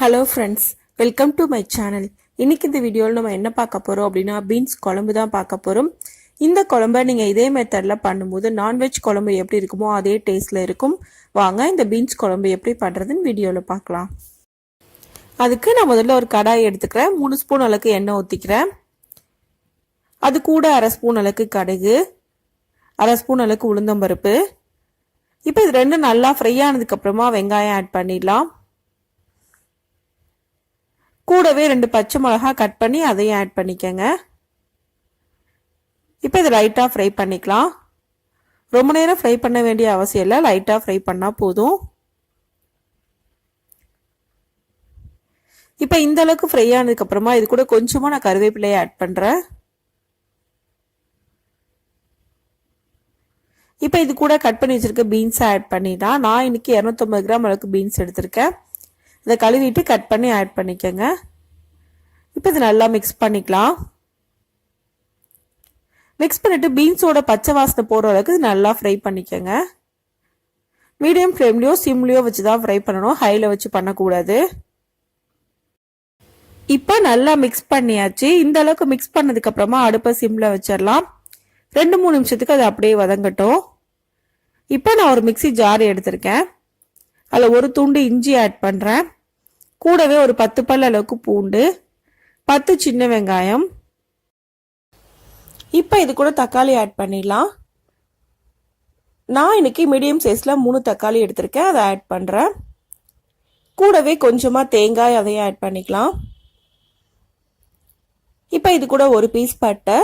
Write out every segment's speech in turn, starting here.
Hello friends welcome to my channel இன்றைக்கி இந்த வீடியோவில் நம்ம என்ன பார்க்க போகிறோம் அப்படின்னா பீன்ஸ் குழம்பு தான் பார்க்க போகிறோம் இந்த குழம்ப நீங்கள் இதே மெத்தடில் பண்ணும்போது நான்வெஜ் குழம்பு எப்படி இருக்குமோ அதே டேஸ்ட்டில் இருக்கும். வாங்க இந்த பீன்ஸ் குழம்பு எப்படி பண்ணுறதுன்னு வீடியோவில் பார்க்கலாம். அதுக்கு நான் முதல்ல ஒரு கடாய் எடுத்துக்கிறேன். மூணு ஸ்பூன் அளவுக்கு எண்ணெய் ஊற்றிக்கிறேன் அது கூட அரை ஸ்பூன் அளவுக்கு கடுகு. அரை ஸ்பூன் அளவுக்கு உளுந்தம்பருப்பு. இப்போ இது ரெண்டும் நல்லா ஃப்ரை ஆனதுக்கப்புறமா வெங்காயம் ஆட் பண்ணிடலாம். கூடவே ரெண்டு பச்சை மிளகா கட் பண்ணி அதையும் ஆட் பண்ணிக்கோங்க. இப்போ இதை லைட்டாக ஃப்ரை பண்ணிக்கலாம். ரொம்ப நேரம் ஃப்ரை பண்ண வேண்டிய அவசியம் இல்லை. லைட்டாக ஃப்ரை பண்ணால் போதும். இப்போ இந்த அளவுக்கு ஃப்ரை ஆனதுக்கப்புறமா இது கூட கொஞ்சமாக நான் கருவேப்பிலையை ஆட் பண்ணுறேன் இப்போ இது கூட கட் பண்ணி வச்சுருக்க பீன்ஸை ஆட் பண்ணிடலாம். நான் இன்னைக்கு இரநூத்தொம்பது கிராம் அளவுக்கு பீன்ஸ் எடுத்திருக்கேன். இதை கழுவிட்டு கட் பண்ணி ஆட் பண்ணிக்கோங்க. இப்போ இது நல்லா மிக்ஸ் பண்ணிக்கலாம். மிக்ஸ் பண்ணிவிட்டு பீன்ஸோட பச்சை வாசனை போகிற அளவுக்கு இது நல்லா ஃப்ரை பண்ணிக்கோங்க. மீடியம் ஃப்ளேம்லேயோ சிம்லேயோ வச்சு தான் ஃப்ரை பண்ணணும். ஹையில் வச்சு பண்ணக்கூடாது. இப்போ நல்லா மிக்ஸ் பண்ணியாச்சு. இந்த அளவுக்கு மிக்ஸ் பண்ணதுக்கப்புறமா அடுப்பை சிம்மில் வச்சிடலாம். ரெண்டு மூணு நிமிஷத்துக்கு அது அப்படியே வதங்கட்டும். இப்போ நான் ஒரு மிக்சி ஜார் எடுத்திருக்கேன். அதில் ஒரு துண்டு இஞ்சி ஆட் பண்ணுறேன் கூடவே ஒரு பத்து பல் அளவுக்கு பூண்டு பத்து சின்ன வெங்காயம். இப்போ இது கூட தக்காளி ஆட் பண்ணிடலாம். நான் இன்னைக்கு மீடியம் சைஸில் மூணு தக்காளி எடுத்திருக்கேன் அதை ஆட் பண்ணுறேன் கூடவே கொஞ்சமாக தேங்காய் அதையும் ஆட் பண்ணிக்கலாம். இப்போ இது கூட ஒரு பீஸ் பட்டை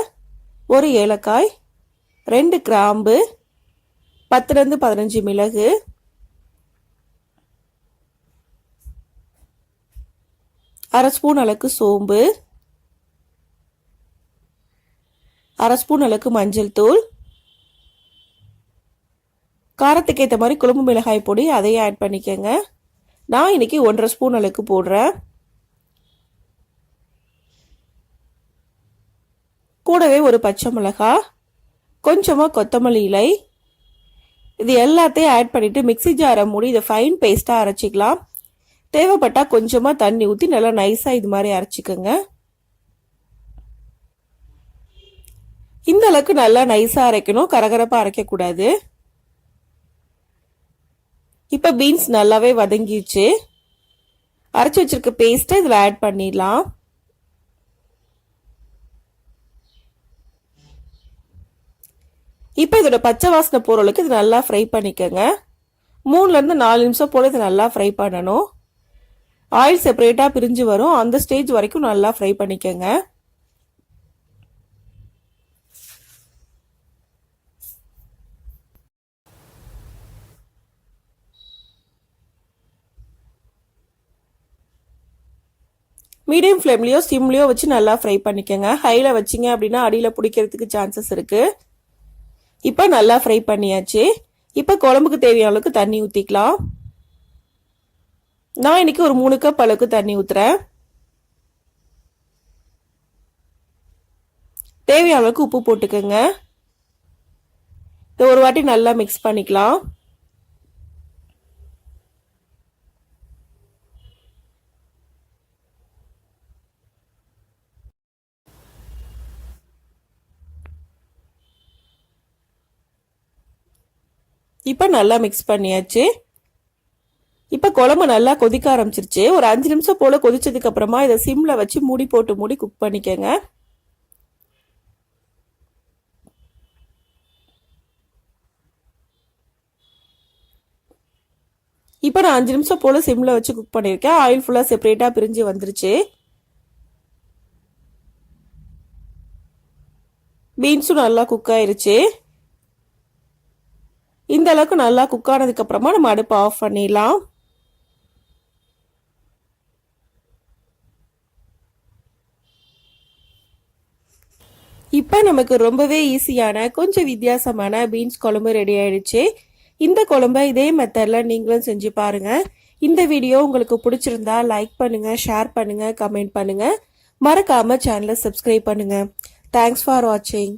ஒரு ஏலக்காய் ரெண்டு கிராம்பு பத்துலேருந்து பதினஞ்சு மிளகு அரை ஸ்பூன் அளவுக்கு சோம்பு. அரை ஸ்பூன் அளவுக்கு மஞ்சள் தூள். காரத்துக்கு ஏற்ற மாதிரி குழம்பு மிளகாய் பொடி அதையும் ஆட் பண்ணிக்கோங்க. நான் இன்னைக்கு ஒன்றரை ஸ்பூன் அளவுக்கு போடுறேன். கூடவே ஒரு பச்சை மிளகா கொஞ்சமாக கொத்தமல்லி இலை. இது எல்லாத்தையும் ஆட் பண்ணிவிட்டு மிக்சி ஜாரை மூடி இதை ஃபைன் பேஸ்ட்டாக அரைச்சிக்கலாம். தேவைப்பட்டா கொஞ்சமாக தண்ணி ஊற்றி நல்லா நைஸாக இது மாதிரி அரைச்சிக்கோங்க. இந்த அளவுக்கு நல்லா நைஸாக அரைக்கணும். கரகரப்பாக அரைக்கக்கூடாது. இப்போ பீன்ஸ் நல்லாவே வதங்கிடுச்சு. அரைச்சி வச்சிருக்க பேஸ்ட்டை இதில் ஆட் பண்ணிடலாம். இப்போ இதோட பச்சை வாசனை போகிற அளவுக்கு இது நல்லா ஃப்ரை பண்ணிக்கோங்க. மூணுலேருந்து நாலு நிமிஷம் போல் இது நல்லா ஃப்ரை பண்ணணும். ஆயில் செப்பரேட்டாக பிரிஞ்சு வரும். அந்த ஸ்டேஜ் வரைக்கும் நல்லா ஃப்ரை பண்ணிக்கோங்க. மீடியம் ஃப்ளேம்லேயோ சிம்லேயோ வச்சு நல்லா ஃப்ரை பண்ணிக்கோங்க. ஹையில் வச்சிங்க அப்படின்னா அடியில் பிடிக்கிறதுக்கு சான்சஸ் இருக்குது இப்போ நல்லா ஃப்ரை பண்ணியாச்சு. இப்போ குழம்புக்கு தேவையான அளவுக்கு தண்ணி ஊற்றிக்கலாம் நான் இன்னைக்கு ஒரு மூணு கப் அளவுக்கு தண்ணி ஊற்றுறேன் தேவையான அளவுக்கு உப்பு போட்டுக்கோங்க. இதை ஒரு வாட்டி நல்லா மிக்ஸ் பண்ணிக்கலாம். இப்போ நல்லா மிக்ஸ் பண்ணியாச்சு. இப்போ குழம்பு நல்லா கொதிக்க ஆரம்பிச்சிருச்சு. ஒரு அஞ்சு நிமிஷம் போல் கொதிச்சதுக்கு அப்புறமா இதை சிம்மில் வச்சு மூடி போட்டு மூடி குக் பண்ணிக்கோங்க. இப்போ நான் அஞ்சு நிமிஷம் போல் சிம்மில் வச்சு குக் பண்ணியிருக்கேன் ஆயில் ஃபுல்லாக செப்பரேட்டாக பிரிஞ்சு வந்துருச்சு. பீன்ஸும் நல்லா குக் ஆயிருச்சு. இந்த அளவுக்கு நல்லா குக் ஆனதுக்கப்புறமா நம்ம அடுப்பை ஆஃப் பண்ணிடலாம். இப்போ நமக்கு ரொம்பவே ஈஸியான கொஞ்சம் வித்தியாசமான பீன்ஸ் குழம்பு ரெடி ஆயிடுச்சு. இந்த குழம்ப இதே மெத்தடில் நீங்களும் செஞ்சு பாருங்கள் இந்த வீடியோ உங்களுக்கு பிடிச்சிருந்தா லைக் பண்ணுங்கள் ஷேர் பண்ணுங்கள் கமெண்ட் பண்ணுங்கள் மறக்காமல் சேனலை சப்ஸ்கிரைப் பண்ணுங்கள் தேங்க்ஸ் ஃபார் வாட்சிங்